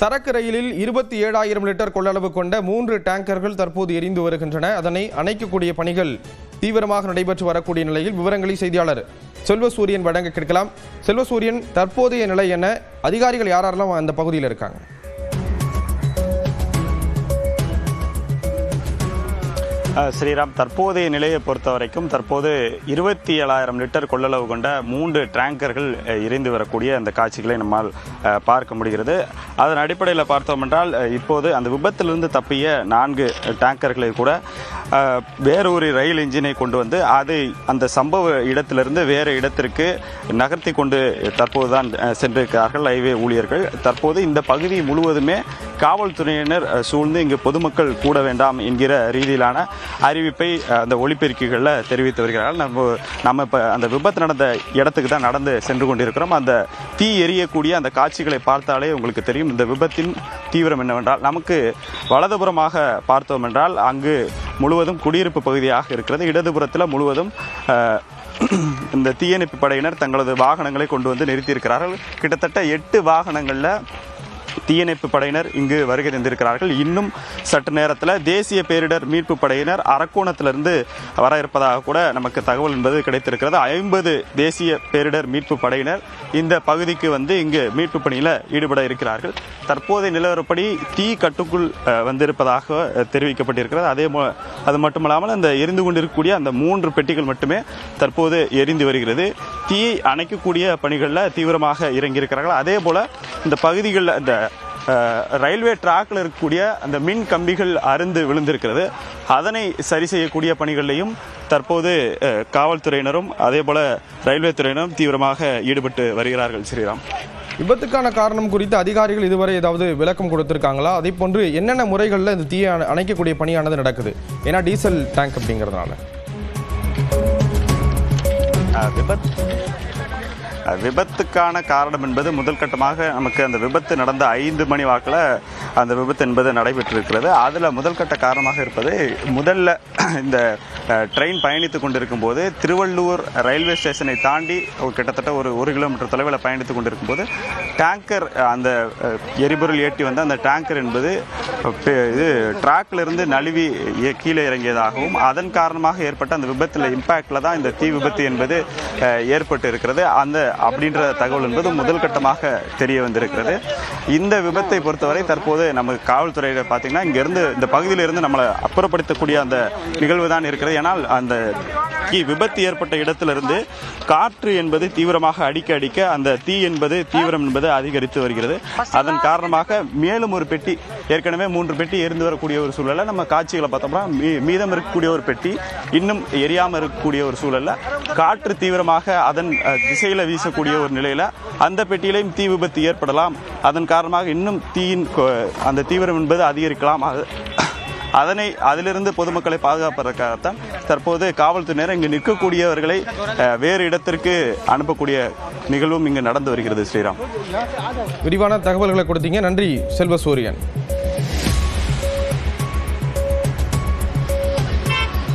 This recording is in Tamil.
சரக்கு ரயிலில் இருபத்தி ஏழாயிரம் லிட்டர் கொள்ளளவு கொண்ட மூன்று டேங்கர்கள் தற்போது எரிந்து வருகின்றன. அதனை அணைக்கக்கூடிய பணிகள் தீவிரமாக நடைபெற்று வரக்கூடிய நிலையில் விவரங்களை செய்தியாளர் செல்வசூரியன் வழங்க கேட்கலாம். செல்வசூரியன் தற்போதைய நிலை என அதிகாரிகள் யாரெல்லாம் அந்த பகுதியில் இருக்காங்க? ஸ்ரீராம் தற்போதைய நிலையை பொறுத்த வரைக்கும் தற்போது இருபத்தி ஏழாயிரம் லிட்டர் கொள்ளளவு கொண்ட மூன்று டேங்கர்கள் இறைந்து வரக்கூடிய அந்த காட்சிகளை நம்மால் பார்க்க முடிகிறது. அதன் அடிப்படையில் பார்த்தோம் என்றால் இப்போது அந்த விபத்திலிருந்து தப்பிய நான்கு டேங்கர்களை கூட வேறொரு ரயில் இன்ஜினை கொண்டு வந்து அது அந்த சம்பவ இடத்திலிருந்து வேறு இடத்திற்கு நகர்த்தி கொண்டு தற்போது தான் சென்றிருக்கிறார்கள் ரயில்வே ஊழியர்கள். தற்போது இந்த பகுதி முழுவதுமே காவல்துறையினர் சூழ்ந்து இங்கு பொதுமக்கள் கூட வேண்டாம் என்கிற ரீதியிலான அறிவிப்பை அந்த ஒளிப்பெருக்கிகளில் தெரிவித்து வருகிறார்கள். நம்ம நம்ம இப்போ அந்த விபத்து நடந்த இடத்துக்கு தான் நடந்து சென்று கொண்டிருக்கிறோம். அந்த தீ எரியக்கூடிய அந்த காட்சிகளை பார்த்தாலே உங்களுக்கு தெரியும் இந்த விபத்தின் தீவிரம் என்னவென்றால் நமக்கு வலதுபுறமாக பார்த்தோம் என்றால் அங்கு முழுவதும் குடியிருப்பு பகுதியாக இருக்கிறது. இடதுபுறத்தில் முழுவதும் இந்த தீயணைப்பு படையினர் தங்களது வாகனங்களை கொண்டு வந்து நிறுத்தியிருக்கிறார்கள். கிட்டத்தட்ட எட்டு வாகனங்களில் தீயணைப்பு படையினர் இங்கு வருகை தந்திருக்கிறார்கள். இன்னும் சற்று நேரத்தில் தேசிய பேரிடர் மீட்பு படையினர் அரக்கோணத்திலிருந்து வர இருப்பதாக கூட நமக்கு தகவல் என்பது கிடைத்திருக்கிறது. ஐம்பது தேசிய பேரிடர் மீட்பு படையினர் இந்த பகுதிக்கு வந்து இங்கு மீட்பு பணியில் ஈடுபட இருக்கிறார்கள். தற்போதைய நிலவரப்படி தீ கட்டுக்குள் வந்திருப்பதாக தெரிவிக்கப்பட்டிருக்கிறது. அதே மோ அது மட்டுமல்லாமல் அந்த எரிந்து கொண்டிருக்கக்கூடிய அந்த மூன்று பெட்டிகள் மட்டுமே தற்போது எரிந்து வருகிறது. தீயை அணைக்கக்கூடிய பணிகளில் தீவிரமாக இறங்கியிருக்கிறார்கள். அதே போல் இந்த பகுதிகளில் இந்த ரயில்வே டிராக்ல இருக்கக்கூடிய அந்த மின் கம்பிகள் அருந்து விழுந்திருக்கிறது. அதனை சரி செய்யக்கூடிய பணிகளிலையும் தற்போது காவல்துறையினரும் அதே போல ரயில்வே துறையினரும் தீவிரமாக ஈடுபட்டு வருகிறார்கள் ஸ்ரீராம். விபத்துக்கான காரணம் குறித்து அதிகாரிகள் இதுவரை ஏதாவது விளக்கம் கொடுத்திருக்காங்களா? அதே போன்று என்னென்ன முறைகளில் இந்த தீயை அணை- அணைக்கக்கூடிய பணியானது நடக்குது? ஏன்னா டீசல் டேங்க் அப்படிங்கிறதுனால. அஹ், விபத் அஹ், விபத்துக்கான காரணம் என்பது முதல் கட்டமாக நமக்கு அந்த விபத்து நடந்த ஐந்து மணி வாக்கில் அந்த விபத்து என்பது நடைபெற்றிருக்கிறது. அதில் முதல் கட்ட காரணமாக இருப்பது முதல்ல இந்த ட்ரெயின் பயணித்து கொண்டிருக்கும் போது திருவள்ளூர் ரயில்வே ஸ்டேஷனை தாண்டி ஒரு கிட்டத்தட்ட ஒரு ஒரு கிலோமீட்டர் தொலைவில் பயணித்து கொண்டிருக்கும் போது டேங்கர் அந்த எரிபொருள் ஏற்றி வந்த அந்த டேங்கர் என்பது இது ட்ராக்ல இருந்து நழுவி கீழே இறங்கியதாகவும் அதன் காரணமாக ஏற்பட்ட அந்த விபத்தில் இம்பேக்டில் தான் இந்த தீ விபத்து என்பது ஏற்பட்டு இருக்கிறது அந்த அப்படின்ற தகவல் என்பது முதல் கட்டமாக தெரிய வந்திருக்கிறது. இந்த விபத்தை பொறுத்தவரை தற்போது நமக்கு காவல்துறையில் பார்த்தீங்கன்னா இங்கேருந்து இந்த பகுதியிலிருந்து நம்மளை அப்புறப்படுத்தக்கூடிய அந்த நிகழ்வு தான் இருக்கிறது. ஏன்னால் அந்த தீ விபத்து ஏற்பட்ட இடத்திலிருந்து காற்று என்பது தீவிரமாக அடிக்க அடிக்க அந்த தீ என்பது தீவிரம் என்பது அதிகரித்து வருகிறது. அதன் காரணமாக மேலும் ஒரு பெட்டி ஏற்கனவே மூன்று பெட்டி எரிந்து வரக்கூடிய ஒரு சூழலில் நம்ம காட்சிகளை பார்த்தோம்னா மீ- மீதம் இருக்கக்கூடிய ஒரு பெட்டி இன்னும் எரியாமல் இருக்கக்கூடிய ஒரு சூழல்ல காற்று தீவிரமாக அதன் திசையில் வீசக்கூடிய ஒரு நிலையில அந்த பெட்டியிலையும் தீ விபத்து ஏற்படலாம். அதன் காரணமாக இன்னும் தீயின் அந்த தீவிரம் என்பது அதிகரிக்கலாம். அதனை அதிலிருந்து பொதுமக்களை பாதுகாப்பதற்காகத்தான் தற்போது காவல்துறையினர் இங்கு நிற்கக்கூடியவர்களை வேறு இடத்திற்கு அனுப்பக்கூடிய நிகழ்வும் இங்கு நடந்து வருகிறது ஸ்ரீராம். விரிவான தகவல்களை கொடுத்தீங்க. நன்றி செல்வ சூரியன்.